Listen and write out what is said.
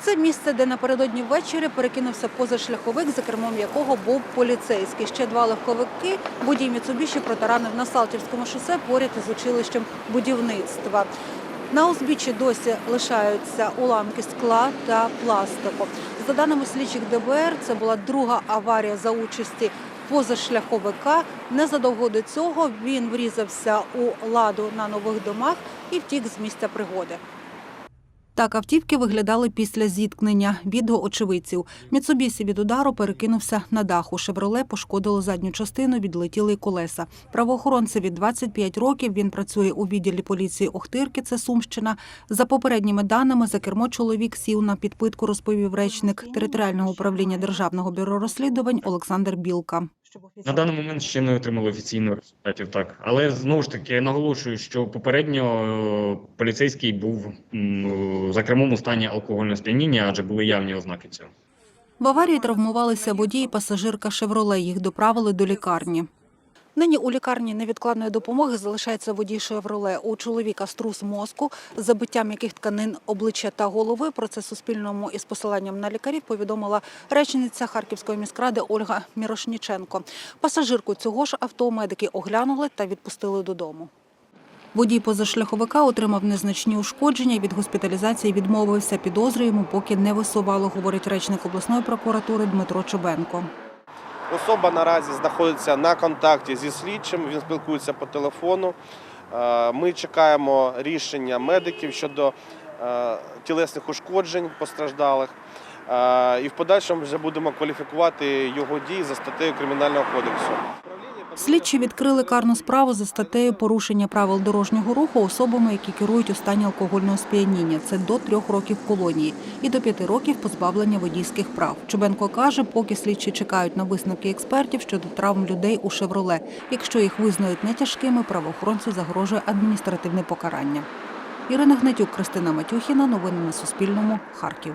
Це місце, де напередодні ввечері перекинувся позашляховик, за кермом якого був поліцейський. Ще два легковики водій Міцубіші протаранив на Салтівському шосе поряд із училищем будівництва. На узбіччі досі лишаються уламки скла та пластику. За даними слідчих ДБР, це була друга аварія за участі позашляховика. Незадовго до цього він врізався у ладу на нових домах і втік з місця пригоди. Так автівки виглядали після зіткнення. Відео очевидців. Міцубісі від удару перекинувся на даху. Шевроле пошкодило задню частину, відлетіли колеса. Правоохоронцеві 25 років. Він працює у відділі поліції Охтирки, це Сумщина. За попередніми даними, за кермо чоловік сів на підпитку, розповів речник територіального управління Державного бюро розслідувань Олександр Білка. На даний момент ще не отримали офіційних результатів, так. Але знову ж таки наголошую, що попередньо е, поліцейський був м, за кермом у стані алкогольного сп'яніння, адже були явні ознаки цього. В аварії травмувалися водій і пасажирка «Шевроле». Їх доправили до лікарні. Нині у лікарні невідкладної допомоги залишається водій «Шевроле». У чоловіка струс мозку, забиттям яких тканин обличчя та голови. Про це Суспільному із посиланням на лікарів повідомила речниця Харківської міськради Ольга Мірошніченко. Пасажирку цього ж авто медики оглянули та відпустили додому. Водій позашляховика отримав незначні ушкодження. Від госпіталізації відмовився. Підозри йому поки не висувало, говорить речник обласної прокуратури Дмитро Чебенко. Особа наразі знаходиться на контакті зі слідчим, він спілкується по телефону. Е, Ми чекаємо рішення медиків щодо е, тілесних ушкоджень постраждалих. Е, І в подальшому вже будемо кваліфікувати його дії за статтею Кримінального кодексу. Слідчі відкрили карну справу за статтею порушення правил дорожнього руху особами, які керують у стані алкогольного сп'яніння. Це до трьох років колонії і до п'яти років позбавлення водійських прав. Чубенко каже, поки слідчі чекають на висновки експертів щодо травм людей у «Шевроле». Якщо їх визнають нетяжкими, правоохоронцю загрожує адміністративне покарання. Ірина Гнатюк, Кристина Матюхіна. Новини на Суспільному. Харків.